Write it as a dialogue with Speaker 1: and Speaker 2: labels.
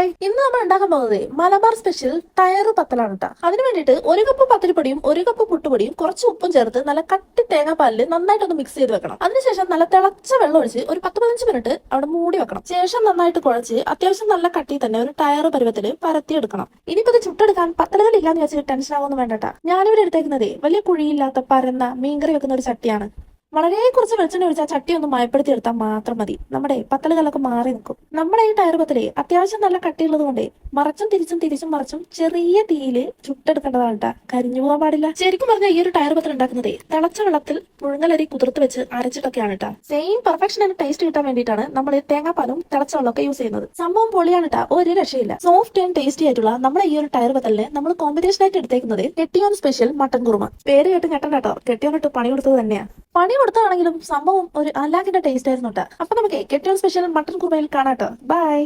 Speaker 1: Hi. ഇന്ന് നമ്മൾ ഉണ്ടാക്കാൻ പോകുന്നത് മലബാർ സ്പെഷ്യൽ ടയർ പത്തലാണ് കേട്ടോ അതിന് വേണ്ടിയിട്ട് ഒരു കപ്പ് പത്തിരിപ്പൊടിയും ഒരു കപ്പ് പുട്ടുപൊടിയും കുറച്ച് ഉപ്പും ചേർത്ത് നല്ല കട്ടി തേങ്ങാപ്പാലിൽ നന്നായിട്ടൊന്ന് മിക്സ് ചെയ്ത് വെക്കണം. അതിനുശേഷം നല്ല തിളച്ച വെള്ളം ഒഴിച്ച് ഒരു പത്ത് പതിനഞ്ച് മിനിറ്റ് അവിടെ മൂടി വെക്കണം. ശേഷം നന്നായിട്ട് കുഴച്ച് അത്യാവശ്യം നല്ല കട്ടി തന്നെ ഒരു ടയർ പരുവത്തിൽ പരത്തിയെടുക്കണം. ഇനിയിപ്പോ ഇത് ചുട്ടെടുക്കാൻ പത്തലകൾ ഇല്ലാന്ന് വെച്ചിട്ട് ടെൻഷൻ ആവുമെന്ന് വേണ്ടട്ടാ ഞാനിവിടെ എടുത്തേക്കുന്നത് വലിയ കുഴിയില്ലാത്ത പരന്ന മീൻകറി വെക്കുന്ന ഒരു ചട്ടിയാണ്. വളരെ കുറച്ച് വെളിച്ചെണ്ണ ഒഴിച്ചാൽ ചട്ടി ഒന്ന് മയപ്പെടുത്തി എടുത്താൽ മാത്രം മതി. നമ്മുടെ പത്തലുകളൊക്കെ മാറി നിൽക്കും. നമ്മുടെ ഈ ടയർ പത്തൽ അത്യാവശ്യം നല്ല കട്ടിയുള്ളത് കൊണ്ട് മറച്ചും തിരിച്ചും തിരിച്ചും മറച്ചും ചെറിയ തീയിൽ ചുട്ടെടുക്കേണ്ടതാണ് കേട്ടാ. കരിഞ്ഞു പോകാൻ പാടില്ല. ശരിക്കും പറഞ്ഞാൽ ഈ ഒരു ടയർ പത്തൽ ഉണ്ടാക്കുന്നത് തിളച്ച വെള്ളത്തിൽ പുഴുങ്ങലരി കുതിർത്ത് വെച്ച് അരച്ചിട്ടൊക്കെയാണ് കേട്ടാ. സെയിം പെർഫെക്ഷൻ ആൻഡ് ടേസ്റ്റ് കിട്ടാൻ വേണ്ടിയിട്ടാണ് നമ്മൾ തേങ്ങാപ്പാലും തിളച്ച വെള്ളമൊക്കെ യൂസ് ചെയ്യുന്നത്. സംഭവം പൊളിയാണ് കേട്ടാ. ഒരു രക്ഷയില്ല. സോഫ്റ്റ് ആൻഡ് ടേസ്റ്റി ആയിട്ടുള്ള നമ്മുടെ ഈ ഒരു ടയർ പത്തലിന് നമ്മൾ കോമ്പിനേഷൻ ആയിട്ട് എടുത്തേക്കുന്നത് കെട്ടിയോൺ സ്പെഷ്യൽ മട്ടൻ കുറുമ. പേര് കേട്ട് ഞെട്ടൻ കേട്ടോ. കെട്ടിയോണിട്ട് പണി കൊടുത്തത് തന്നെയാ. പണി കൊടുത്താണെങ്കിലും സംഭവം ഒരു അല്ലാക്കിന്റെ ടേസ്റ്റ് ആയിരുന്നു കേട്ടോ അപ്പൊ നമുക്ക് ഏറ്റവും സ്പെഷ്യൽ മട്ടൻ കുറുമയിൽ കാണാട്ടോ ബൈ